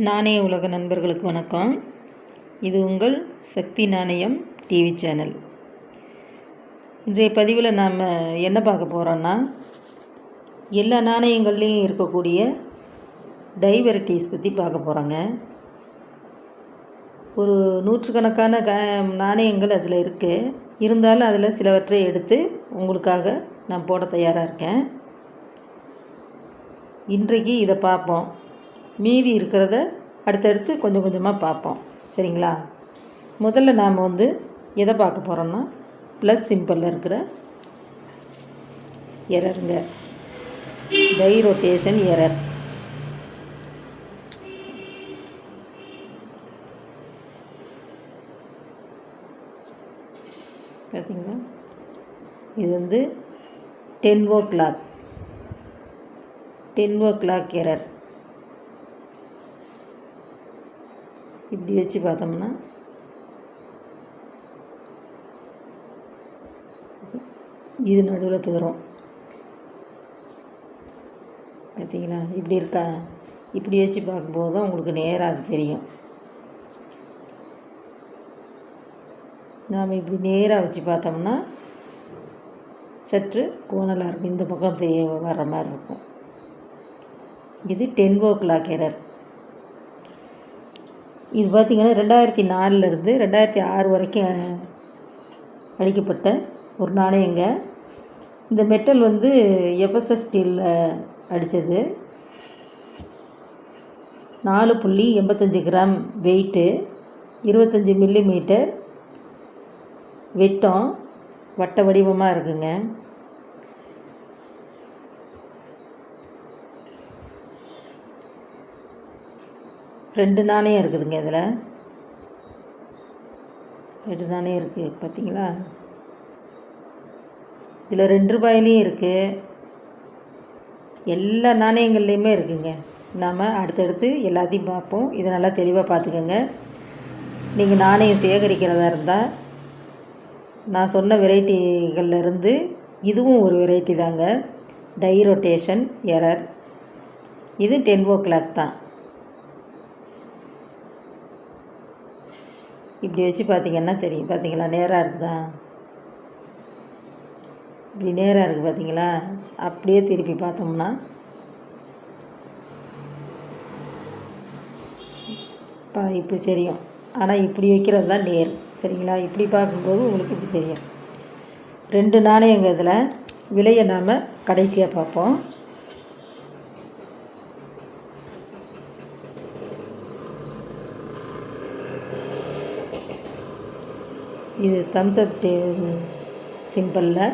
நாணய உலக நண்பர்களுக்கு வணக்கம். இது உங்கள் சக்தி நாணயம் டிவி சேனல். இன்றைய பதிவில் நாம் என்ன பார்க்க போகிறோன்னா எல்லா நாணயங்கள்லேயும் இருக்கக்கூடிய டைவெரைட்டிஸ் பற்றி பார்க்க போகிறோங்க ஒரு நூற்றுக்கணக்கான க நாணயங்கள் அதில் இருக்குது இருந்தாலும் அதில் சிலவற்றை எடுத்து உங்களுக்காக நான் போட தயாராக இருக்கேன். இன்றைக்கு இதை பார்ப்போம். மீதி இருக்கிறத அடுத்தடுத்து கொஞ்சம் கொஞ்சமாக பார்ப்போம். சரிங்களா? முதல்ல நாம் வந்து எதை பார்க்க போகிறோம்னா ப்ளஸ் சிம்பிளில் இருக்கிற எரருங்க டை ரொட்டேஷன் எரர் பார்த்தீங்களா இது வந்து ten o'clock ten o'clock error இப்படி வச்சு பார்த்தோம்னா இது நடுவில் தூரம் பார்த்தீங்களா இப்படி இருக்கா? இப்படி வச்சு பார்க்கும்போது தான் உங்களுக்கு நேராக அது தெரியும். நாம் இப்படி நேராக வச்சு பார்த்தோம்னா சற்று கோணலாக இருக்கும். இந்த பக்கம் தெரிய வர்ற மாதிரி இருக்கும். இது டென் ஓ கிளாக் எரர் இது பார்த்திங்கன்னா ரெண்டாயிரத்தி நாலுலேருந்து ரெண்டாயிரத்தி ஆறு வரைக்கும் அடிக்கப்பட்ட ஒரு நாணயங்க. இந்த மெட்டல் வந்து எஃப்எஸ்எஸ் ஸ்டீலில் அடித்தது நாலு புள்ளி எண்பத்தஞ்சு கிராம் வெயிட்டு இருபத்தஞ்சி மில்லி மீட்டர் வெட்டம் வட்ட வடிவமாக இருக்குங்க. ரெண்டு நாணயம் இருக்குதுங்க இதில். ரெண்டு நாணயம் இருக்குது பார்த்தீங்களா? இதில் ரெண்டு ரூபாயிலையும் இருக்குது எல்லா நாணயங்கள்லேயுமே இருக்குங்க. நாம் அடுத்தடுத்து எல்லாத்தையும் பார்ப்போம். இதை நல்லா தெளிவாக பார்த்துக்கோங்க. நீங்கள் நாணயம் சேகரிக்கிறதா இருந்தால் நான் சொன்ன வெரைட்டிகள்லேருந்து இதுவும் ஒரு வெரைட்டி தாங்க. Die rotation error. இது டென் ஓ கிளாக் தான். இப்படி வச்சு பார்த்தீங்கன்னா தெரியும். பார்த்தீங்களா? நேராக இருக்குதா? இப்படி நேராக இருக்குது பார்த்தீங்களா? அப்படியே திருப்பி பார்த்தோம்னா பா இப்படி தெரியும். ஆனால் இப்படி வைக்கிறது தான் நேர். சரிங்களா? இப்படி பார்க்கும்போது உங்களுக்கு இப்படி தெரியும். ரெண்டு நாணயங்கிறதுல விலையை நாம் கடைசியாக பார்ப்போம். இது தம்ஸ்அப் சிம்பிளில்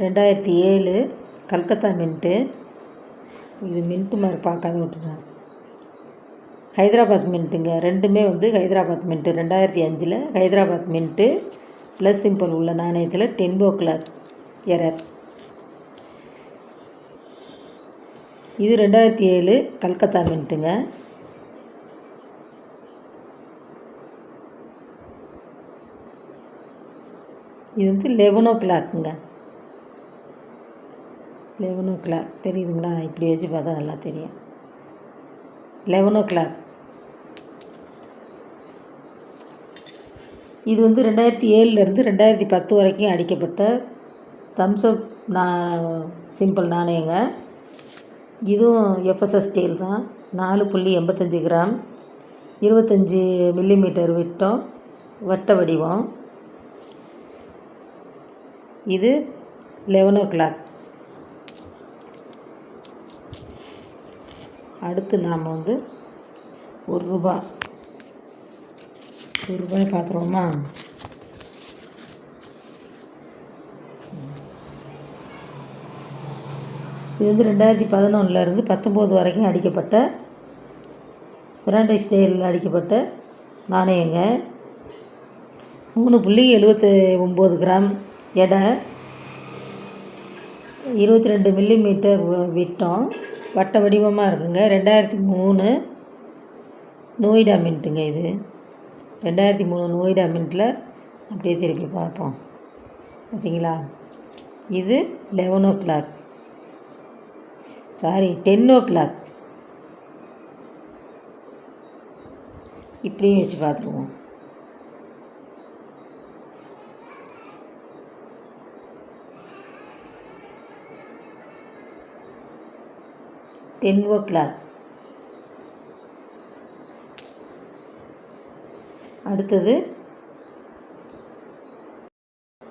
ரெண்டாயிரத்தி ஏழு கல்கத்தா மின்ட்டு இது மின்ட்டு மாதிரி பார்க்காத விட்டுறேன் ஹைதராபாத் மின்ட்டுங்க ரெண்டுமே வந்து ஹைதராபாத் மின்ட்டு ரெண்டாயிரத்தி அஞ்சில் ஹைதராபாத் மின்ட்டு ப்ளஸ் சிம்பிள் உள்ள நாணயத்தில் டென்போ கிளர் எரர் இது ரெண்டாயிரத்தி ஏழு கல்கத்தா மின்ட்டுங்க இது வந்து லெவன் ஓ கிளாக்குங்க லெவன் ஓ கிளாக் தெரியுதுங்களா? இப்படி வச்சு பார்த்தா நல்லா தெரியும். லெவன் ஓ கிளாக் இது வந்து ரெண்டாயிரத்தி ஏழுலேருந்து ரெண்டாயிரத்தி பத்து வரைக்கும் அடிக்கப்பட்ட தம்ஸ்அப் நா சிம்பிள் நாணயங்க. இதுவும் எஃப்எஸ்எஸ் ஸ்டீல் தான். நாலு புள்ளி எண்பத்தஞ்சு கிராம். இருபத்தஞ்சி மில்லிமீட்டர் விட்டம். வட்ட வடிவம். இது லெவன் ஓ கிளாக் அடுத்து நாம் வந்து ஒரு ரூபா. ஒரு ரூபாய் பார்த்துருவோமா இது வந்து ரெண்டாயிரத்தி பதினொன்றுலேருந்து பத்தொம்போது வரைக்கும் அடிக்கப்பட்ட பிராண்டைஸ் டேரில் அடிக்கப்பட்ட நாணயங்க. மூணு புள்ளி எழுபத்தி ஒம்பது கிராம் எடை இருபத்தி ரெண்டு மில்லிமீட்டர் விட்டம். வட்ட வடிவமாக இருக்குங்க. ரெண்டாயிரத்தி மூணு நோய்டா மின்ட்டுங்க இது. ரெண்டாயிரத்தி மூணு நோய்டா மின்ட்டில் அப்படியே திருப்பி பார்ப்போம். பார்த்தீங்களா? இது eleven o'clock sorry ten o'clock இப்படியும் வச்சு பார்த்துருவோம். டென் ஓ கிளாக் அடுத்தது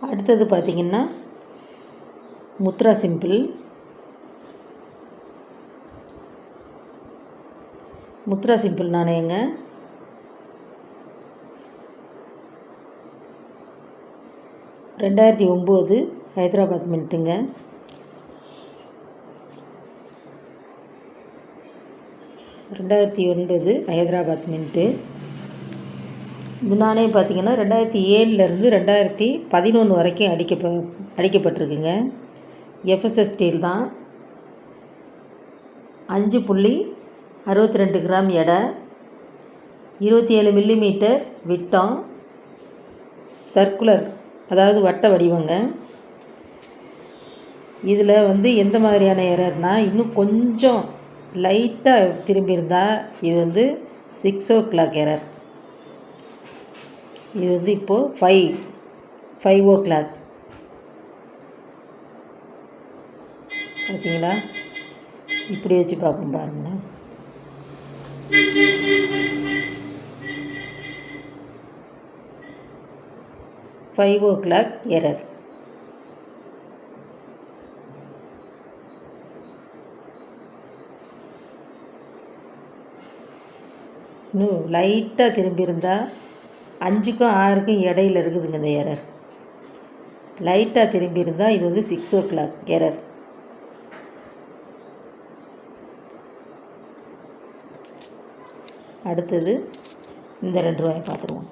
அடுத்தது பார்த்திங்கன்னா முத்ரா சிம்பிள். முத்ரா சிம்பிள் நாணயங்க ரெண்டாயிரத்தி ஒம்பது ஹைதராபாத் மின்ட்டுங்க. ரெண்டாயிரத்தி ஒன்பது ஹைதராபாத் மின்ட்டு. இது நானே பார்த்திங்கன்னா ரெண்டாயிரத்தி ஏழுலேருந்து ரெண்டாயிரத்தி பதினொன்று வரைக்கும் அடிக்கப்ப அடிக்கப்பட்டிருக்குங்க. எஃப்எஸ்எஸ் ஸ்டீல் தான். அஞ்சு புள்ளி அறுபத்தி ரெண்டு கிராம் எடை. இருபத்தி ஏழு மில்லிமீட்டர் விட்டம். சர்க்குலர் அதாவது வட்ட வடிவங்க. இதில் வந்து எந்த மாதிரியான எரர்னால் இன்னும் கொஞ்சம் லைட்டாக திரும்பியிருந்தால் இது வந்து சிக்ஸ் ஓ கிளாக் எரர் இது வந்து இப்போது ஃபைவ் ஃபைவ் ஓ கிளாக் பார்த்தீங்களா இப்படி வச்சு பார்ப்போம் பாருங்களேன் ஃபைவ் ஓ கிளாக் எரர் இன்னும் லைட்டாக திரும்பியிருந்தா அஞ்சுக்கும் ஆறுக்கும் இடையில இருக்குதுங்க இந்த எரர் லைட்டாக திரும்பியிருந்தால் இது வந்து சிக்ஸ் ஓ கிளாக் எரர் அடுத்தது இந்த ரெண்டு ரூபாயை பார்த்துருவோம்.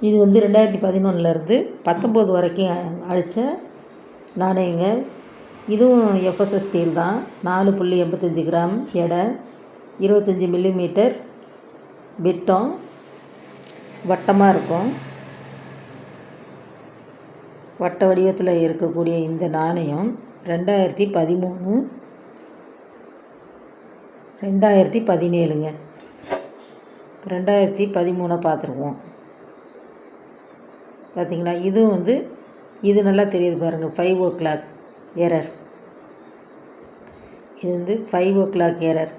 இது வந்து ரெண்டாயிரத்தி பதினொன்றுலேருந்து பத்தொம்போது வரைக்கும் அழித்த நாணயங்கள் இதுவும் எஃப்எஸ்எஸ் ஸ்டீல் தான். நாலு புள்ளி எண்பத்தஞ்சு கிராம் எடை இருபத்தஞ்சி மில்லிமீட்டர் விட்டம் வட்டமாக இருக்கும். வட்ட வடிவத்தில் இருக்கக்கூடிய இந்த நாணயம் ரெண்டாயிரத்தி பதிமூணு ரெண்டாயிரத்தி பதினேழுங்க. ரெண்டாயிரத்தி பதிமூணை பார்த்துருவோம். பார்த்தீங்களா? இதுவும் வந்து இது நல்லா தெரியுது பாருங்கள் ஃபைவ் ஓ கிளாக் எரர் இது வந்து ஃபைவ் ஓ கிளாக் எரர்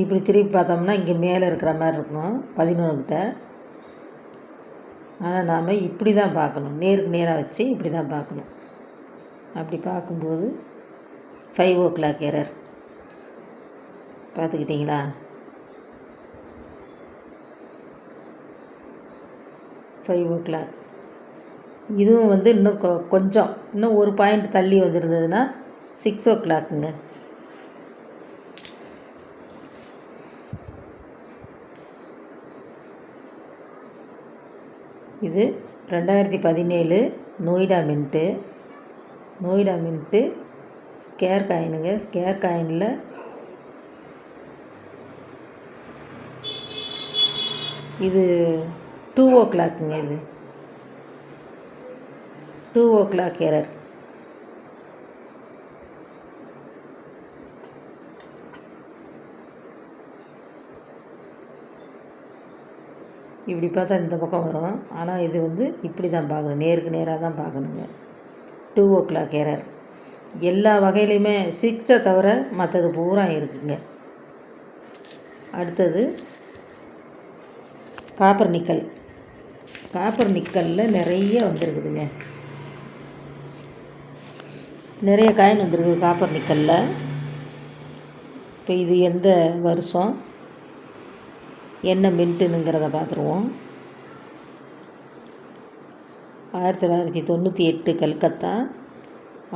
இப்படி திருப்பி பார்த்தோம்னா இங்கே மேலே இருக்கிற மாதிரி இருக்கணும் பதினொன்றுக்கிட்ட ஆனால் நாம் இப்படி தான் பார்க்கணும். நேருக்கு நேராக வச்சு இப்படி தான் பார்க்கணும். அப்படி பார்க்கும்போது ஃபைவ் ஓ கிளாக் எரர் பார்த்துக்கிட்டிங்களா? ஃபைவ் ஓ கிளாக் இதுவும் வந்து இன்னும் கொ கொஞ்சம் இன்னும் ஒரு பாயிண்ட் தள்ளி வந்துருந்ததுன்னா சிக்ஸ் ஓ கிளாக்குங்க இது ரெண்டாயிரத்தி பதினேழு Noida mint Noida mint square காயினுங்க square காயினில் இது டூ ஓ கிளாக்குங்க இது. டூ ஓ கிளாக் எரர் இப்படி பார்த்தா இந்த பக்கம் வரும். ஆனால் இது வந்து இப்படி தான் பார்க்கணும். நேருக்கு நேராக தான் பார்க்கணுங்க. டூ ஓ கிளாக் எரர் எல்லா வகையிலையுமே சிக்ஸை தவிர மற்றது பூரா இருக்குங்க. அடுத்தது காப்பர் நிக்கல் காப்பர் நிக்கலில் நிறைய வந்துருக்குதுங்க. நிறைய காயின் வந்துருக்குது காப்பர் நிக்கலில். இப்போ இது எந்த வருஷம்? என்ன மின்ட்டுனுங்கிறத பார்த்துருவோம் ஆயிரத்தி தொள்ளாயிரத்தி தொண்ணூற்றி எட்டு கல்கத்தா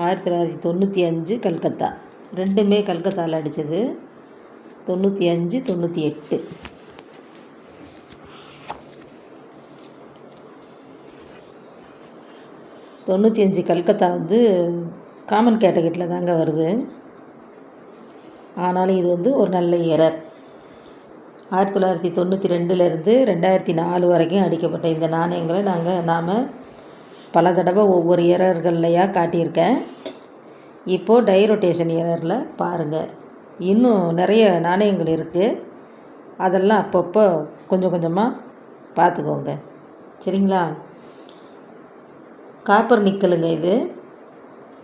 ஆயிரத்தி தொள்ளாயிரத்தி தொண்ணூற்றி அஞ்சு கல்கத்தா. ரெண்டுமே கல்கத்தாவில் அடித்தது தொண்ணூற்றி அஞ்சு தொண்ணூற்றி எட்டு. தொண்ணூற்றி அஞ்சு கல்கத்தா வந்து காமன் கேட்டகரியில் தாங்க வருது. ஆனாலும் இது வந்து ஒரு நல்ல எரர் ஆயிரத்தி தொள்ளாயிரத்தி தொண்ணூற்றி ரெண்டுலேருந்து ரெண்டாயிரத்தி நாலு வரைக்கும் அடிக்கப்பட்ட இந்த நாணயங்களை நாங்கள் நாம் பல தடவை ஒவ்வொரு எரர்கள்லையாக காட்டியிருக்கேன். இப்போது டை ரொட்டேஷன் எரரில் பாருங்கள் இன்னும் நிறைய நாணயங்கள் இருக்குது அதெல்லாம் அப்பப்போ கொஞ்சம் கொஞ்சமாக பார்த்துக்கோங்க. சரிங்களா? காப்பர் நிக்கலுங்க இது.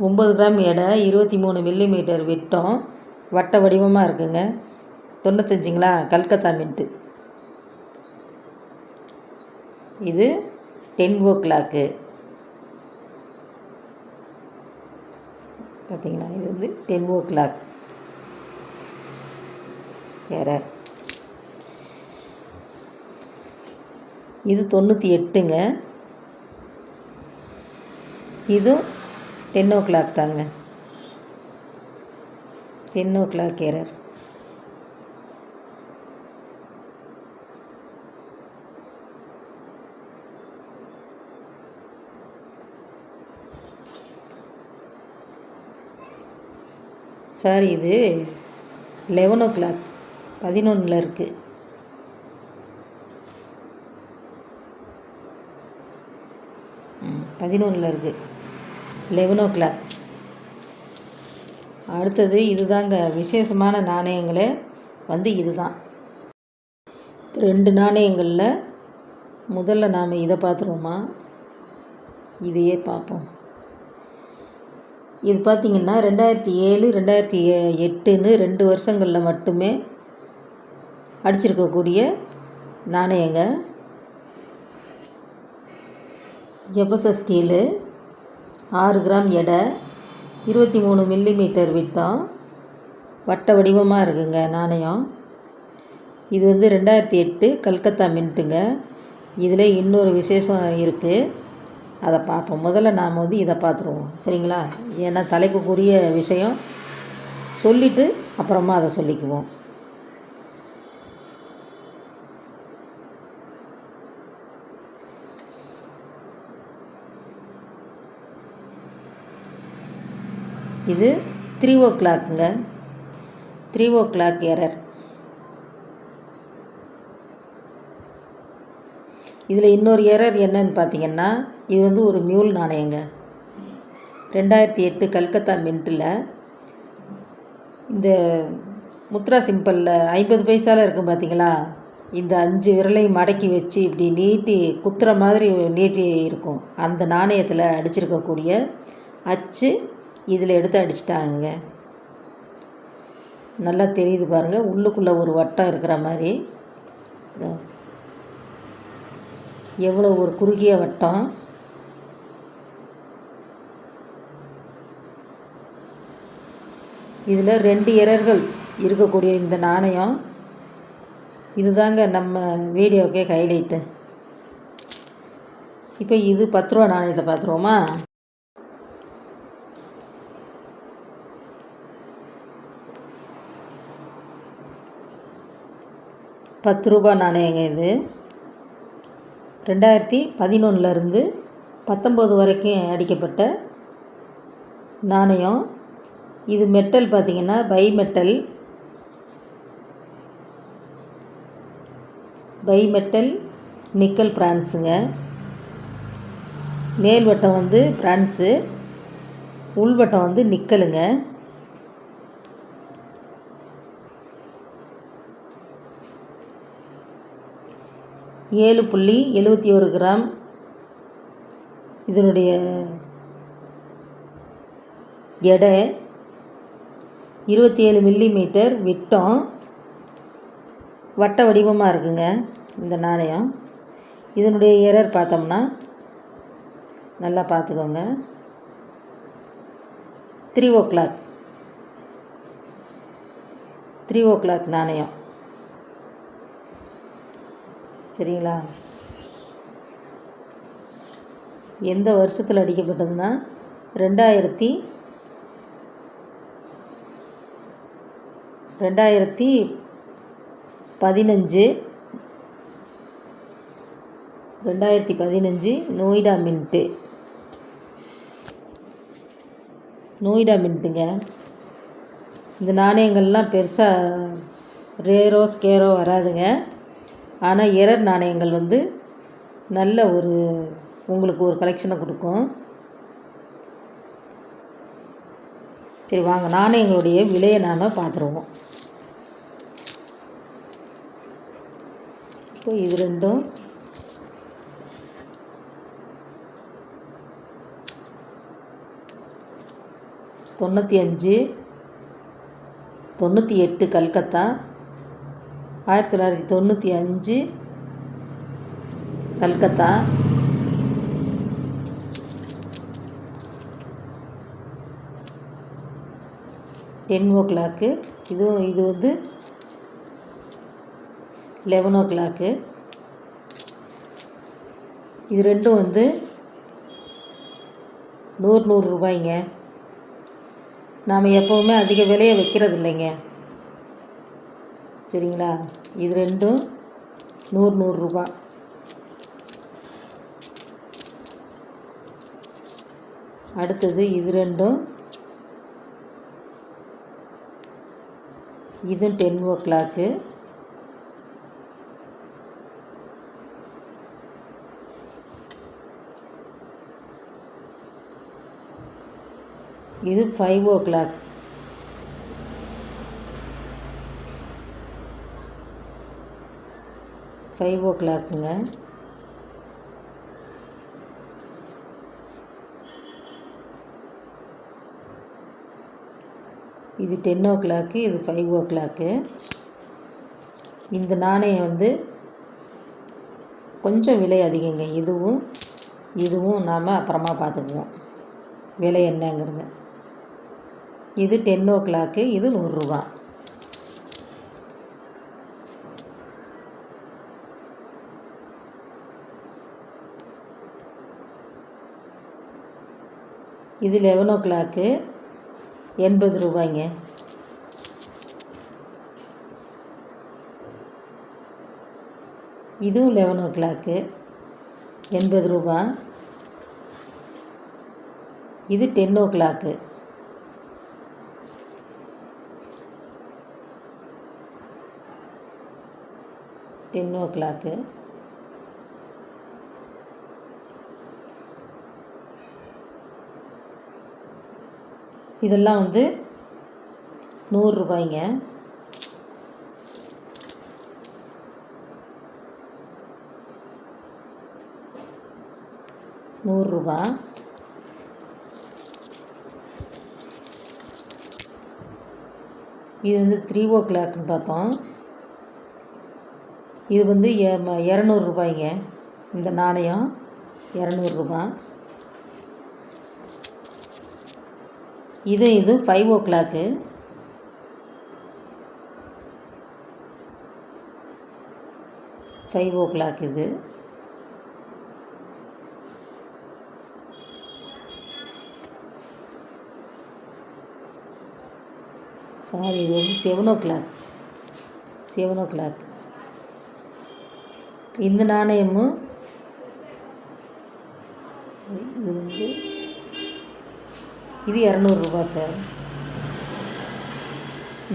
ஒம்பது கிராம் எடை இருபத்தி மூணு மில்லிமீட்டர் விட்டம். வட்ட வடிவமாக இருக்குங்க. தொண்ணூத்தஞ்சுங்களா? கல்கத்தா மின்ட்டு. இது டென் ஓ கிளாக்கு. பார்த்தீங்களா இது வந்து டென் ஓ கிளாக். வேறு. இது தொண்ணூற்றி எட்டுங்க. இதுவும் டென் ஓ கிளாக் தாங்க. Ten o'clock error sir இது லெவன் ஓ கிளாக் பதினொன்றில் இருக்குது பதினொன்றில் இருக்குது லெவன் ஓ கிளாக் அடுத்தது இதுதாங்க. விசேஷமான நாணயங்களே வந்து இதுதான். ரெண்டு நாணயங்களில் முதல்ல நாம் இதை பார்த்துருவோமா? இதையே பார்ப்போம். இது பார்த்திங்கன்னா ரெண்டாயிரத்தி ஏழு ரெண்டாயிரத்தி எட்டுன்னு ரெண்டு வருஷங்களில் மட்டுமே அடிச்சிருக்கக்கூடிய நாணயங்க. எபச ஸ்டீலு ஆறு கிராம் எடை இருபத்தி மூணு மில்லிமீட்டர் விட்டம் வட்ட வடிவமாக இருக்குங்க நாணயம். இது வந்து ரெண்டாயிரத்தி எட்டு கல்கத்தா மின்ட்டுங்க. இதில் இன்னொரு விசேஷம் இருக்குது அதை பார்ப்போம் முதல்ல நாம் வந்து இதை பார்த்துருவோம் சரிங்களா? ஏன்னா தலைப்புக்குரிய விஷயம். சொல்லிவிட்டு அப்புறமா அதை சொல்லிக்குவோம். இது த்ரீ ஓ கிளாக்குங்க த்ரீ ஓ கிளாக் எரர் இதில் இன்னொரு எரர் என்னன்னு பார்த்தீங்கன்னா இது வந்து ஒரு மியூல் நாணயங்க. ரெண்டாயிரத்தி எட்டு கல்கத்தா மின்ட்டில் இந்த முத்ரா சிம்பிளில் ஐம்பது பைசாவில் இருக்கும் பார்த்தீங்களா இந்த அஞ்சு விரலையும் மடக்கி வச்சு இப்படி நீட்டி குத்துற மாதிரி நீட்டி இருக்கும். அந்த நாணயத்தில் அடிச்சிருக்கக்கூடிய அச்சு இதில் எடுத்து அடிச்சிட்டாங்க. நல்லா தெரியுது பாருங்கள் உள்ளுக்குள்ளே ஒரு வட்டம் இருக்கிற மாதிரி. எவ்வளோ ஒரு குறுகிய வட்டம். இதில் ரெண்டு எரர்கள் இருக்கக்கூடிய இந்த நாணயம். இதுதாங்க நம்ம வீடியோக்கே ஹைலைட்டு இப்போ இது பத்து ரூபா நாணயத்தை பார்த்துருவோமா? பத்து ரூபா நாணயங்க இது. ரெண்டாயிரத்தி பதினொன்றுலேருந்து பத்தொம்போது வரைக்கும் அடிக்கப்பட்ட நாணயம். இது மெட்டல் பார்த்திங்கன்னா bi metal. Bi metal nickel பிரான்ஸுங்க. மேல் வட்டம் வந்து பிரான்ஸு உள்வட்டம் வந்து நிக்கலுங்க. ஏழு புள்ளி எழுபத்தி ஒரு கிராம். இதனுடைய எடை இருபத்தி ஏழு மில்லிமீட்டர் விட்டம். வட்ட வடிவமாக இருக்குங்க இந்த நாணயம். இதனுடைய எரர் பார்த்தோம்னா நல்லா பார்த்துக்கோங்க. Three o'clock three o'clock நாணயம். சரிங்களா? எந்த வருஷத்தில் அடிக்கப்பட்டதுன்னா ரெண்டாயிரத்தி ரெண்டாயிரத்தி பதினஞ்சு ரெண்டாயிரத்தி பதினஞ்சு நோய்டா மின்ட்டு. நோய்டா மின்ட்டுங்க. இந்த நாணயங்கள்லாம் பெருசாக ரேரோ ஸ்கேரோ வராதுங்க. ஆனால் எரர் நாணயங்கள் வந்து நல்ல ஒரு உங்களுக்கு ஒரு கலெக்ஷனை கொடுக்கும். சரி வாங்க. நாணயங்களுடைய விலையை நாம் பார்த்துருவோம். இப்போ இது ரெண்டும். தொண்ணூற்றி அஞ்சு தொண்ணூற்றி எட்டு கல்கத்தா ஆயிரத்தி தொள்ளாயிரத்தி தொண்ணூற்றி அஞ்சு கல்கத்தா. டென் ஓ கிளாக்கு. இதுவும் இது வந்து லெவன் ஓ கிளாக்கு. இது ரெண்டும் வந்து நூறு நூறு ரூபாய்ங்க. நாம் எப்போவுமே அதிக விலையை வைக்கிறது இல்லைங்க சரிங்களா? இது ரெண்டும் நூறு நூறுரூபா அடுத்தது இது ரெண்டும் இதுவும் டென் ஓ கிளாக்கு. இது ஃபைவ் ஓ கிளாக். ஃபைவ் ஓ கிளாக்குங்க இது டென் ஓ கிளாக்கு இது ஃபைவ் ஓ கிளாக்கு இந்த நாணயம் வந்து கொஞ்சம் விலை அதிகங்க. இதுவும் இதுவும் நாம் அப்புறமா பார்த்துக்குவோம். விலை என்னங்கிறது. இது டென் ஓ கிளாக்கு இது நூறுரூவா இது லெவன் ஓ கிளாக்கு எண்பது ரூபாய்ங்க. இதுவும் லெவன் ஓ கிளாக்கு எண்பது ரூபா. இது ten o'clock ten o'clock இதெல்லாம் வந்து நூறுரூபாய்ங்க நூறுரூபா இது வந்து த்ரீ ஓ கிளாக்னு பார்த்தோம். இது வந்து இரநூறுபாய்ங்க இந்த நாணயம் இரநூறுபா இது இது five o'clock five o'clock இது. சாரி இது வந்து seven o'clock seven o'clock இந்த நாணயமும் இது வந்து இது இரநூறுபா சார்.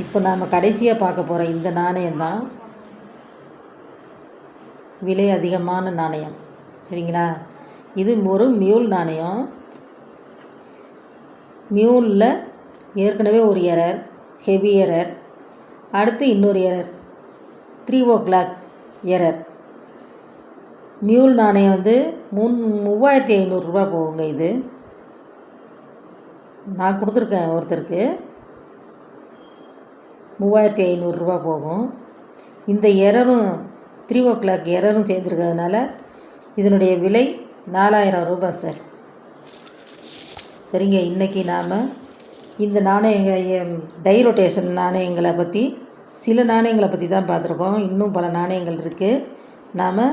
இப்போ நாம் கடைசியாக பார்க்க போகிற இந்த நாணயம்தான் விலை அதிகமான நாணயம். சரிங்களா? இது ஒரு மியூல் நாணயம். மியூலில் ஏற்கனவே ஒரு எரர் ஹெவி எரர் அடுத்து இன்னொரு error three o'clock error mule நாணயம் வந்து மூணு மூவாயிரத்தி ஐநூறுரூபா போகுங்க இது. நான் கொடுத்துருக்கேன் ஒருத்தருக்கு. மூவாயிரத்தி ஐநூறுரூவா போகும். இந்த எரரும் த்ரீ ஓ கிளாக் எரரும் சேர்ந்துருக்கிறதுனால இதனுடைய விலை நாலாயிரம் ரூபாய் சார் சரிங்க இன்றைக்கி நாம் இந்த நாணயங்கள் டை ரொட்டேஷன் நாணயங்களை பற்றி சில நாணயங்களை பற்றி தான் பார்த்துருக்கோம். இன்னும் பல நாணயங்கள் இருக்குது நாம்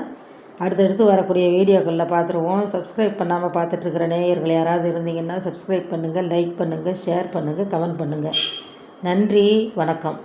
அடுத்தடுத்து வரக்கூடிய வீடியோக்களில் பார்த்துருவோம். சப்ஸ்கிரைப் பண்ணாமல் பார்த்துட்ருக்கிற நேயர்கள் யாராவது இருந்தீங்கன்னா சப்ஸ்கிரைப் பண்ணுங்கள் லைக் பண்ணுங்கள் ஷேர் பண்ணுங்கள் கமெண்ட் பண்ணுங்கள் நன்றி வணக்கம்.